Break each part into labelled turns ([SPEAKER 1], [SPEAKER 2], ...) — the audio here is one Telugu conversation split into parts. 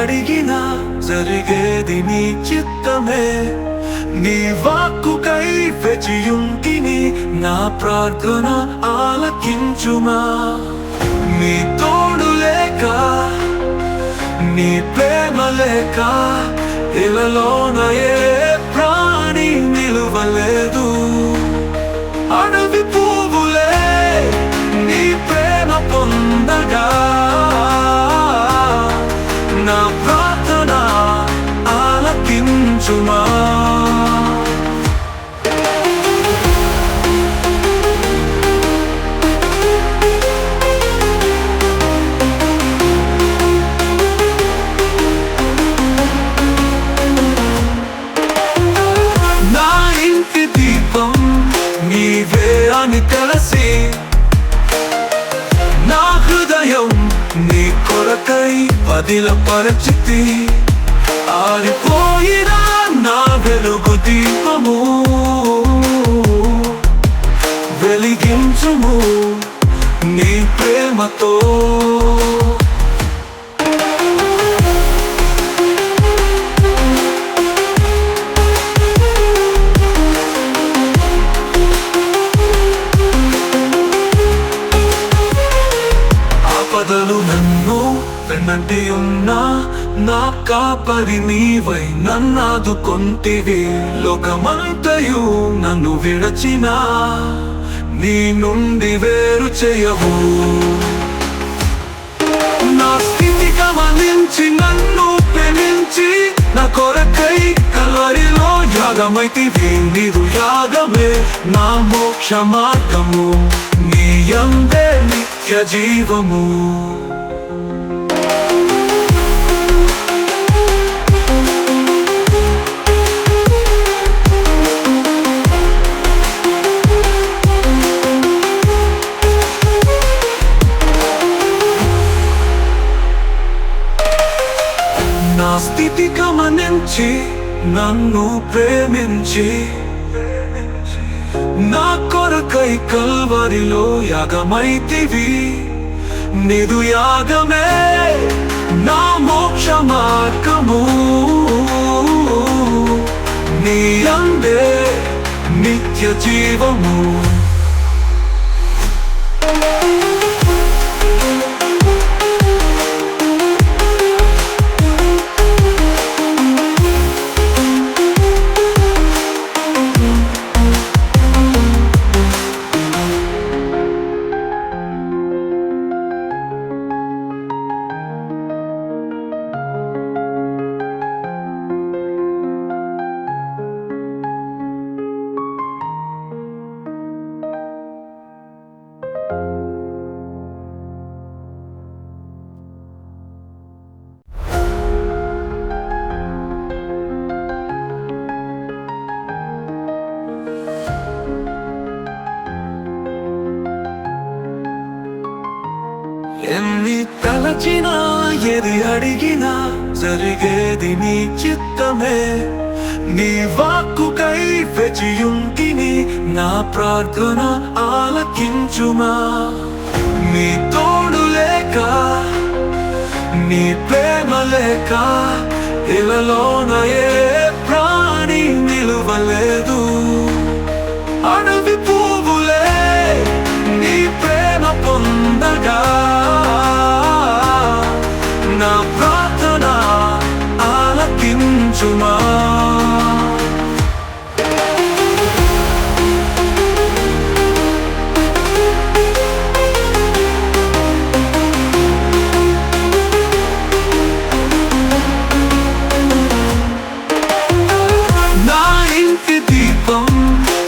[SPEAKER 1] అడిగినా జరిగేది నీ చిత్తమే నీ వాక్కుకై వెచియుంటిని నా ప్రార్థన ఆలకించుమా. నీ తోడు లేక నీ ప్రేమ లేక ఇలలోనయే కొరకై పదిల పరిచితి ఆరిపోయిన నా వెలుగు దీపము. వెలిగించుము నీ ప్రేమతో. నా కాపరి నీవై నన్నాదు కొంటివి లోకమంతయు నన్ను విడచిన నీ నుండి వేరు చేయవు. నా స్థితి గమనించి నన్ను ప్రేమించి నా కొరకై కలరిలో యాగమైతివి. నీరు యాగమే నా మోక్ష మార్గము నీ అందే నిత్య జీవము. గమనించి నన్ను ప్రేమించి. నా కొరకై కల్వరిలో యాగమైతివి. నిదు యాగమే నా మోక్ష మార్గము. నీ అందే నిత్య జీవము. తలచినా ఏది అడిగినా జరిగేది నీ చిత్తమే. నీ వాక్కుకై వెచియుంకిని నా ప్రార్థన ఆలకించుమా. నీ తోడు లేక నీ ప్రేమ లేక ఇలలోన ఏ ప్రాణి నిలువలే.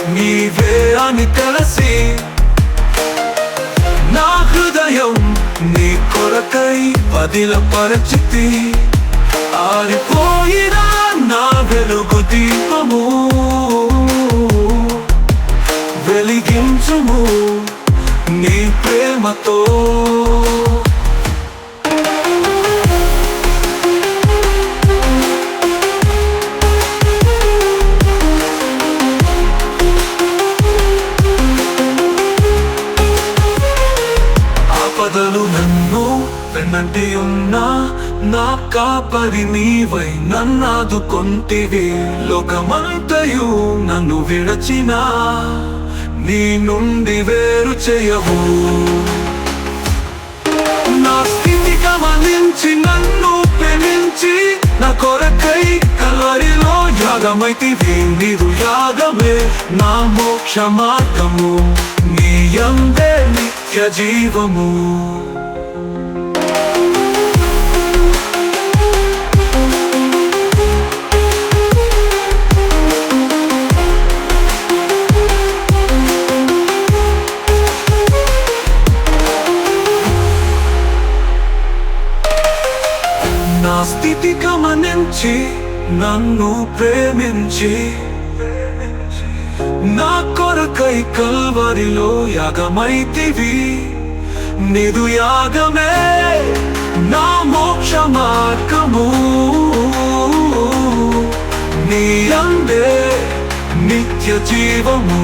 [SPEAKER 1] నీవే అని తెలిసి నా హృదయం నీ కొరకై పదిల పరిచితి ఆరిపోయిన నా వెలుగు దీపము వెలిగించుము నీ ప్రేమతో. ఆపదలు ఉన్నా నా కాపరి నీవై నన్నాదుకొంటివి లోకమంతయు నన్ను విడచిన నీ నుండి వేరు చేయవు. నా స్థితి గమనించి నన్ను ప్రేమించి నా కొరకై కలరిలో యాగమైతివి. నీరు యాగమే నా మోక్ష మార్గము. నీ అందే నిత్య జీవము. నుంచి నన్ను ప్రేమించి. నా కొరకై కల్వరిలో యాగమైతివి. నిదు యాగమే నా మోక్ష మార్గము. నీ అందే నిత్య జీవము.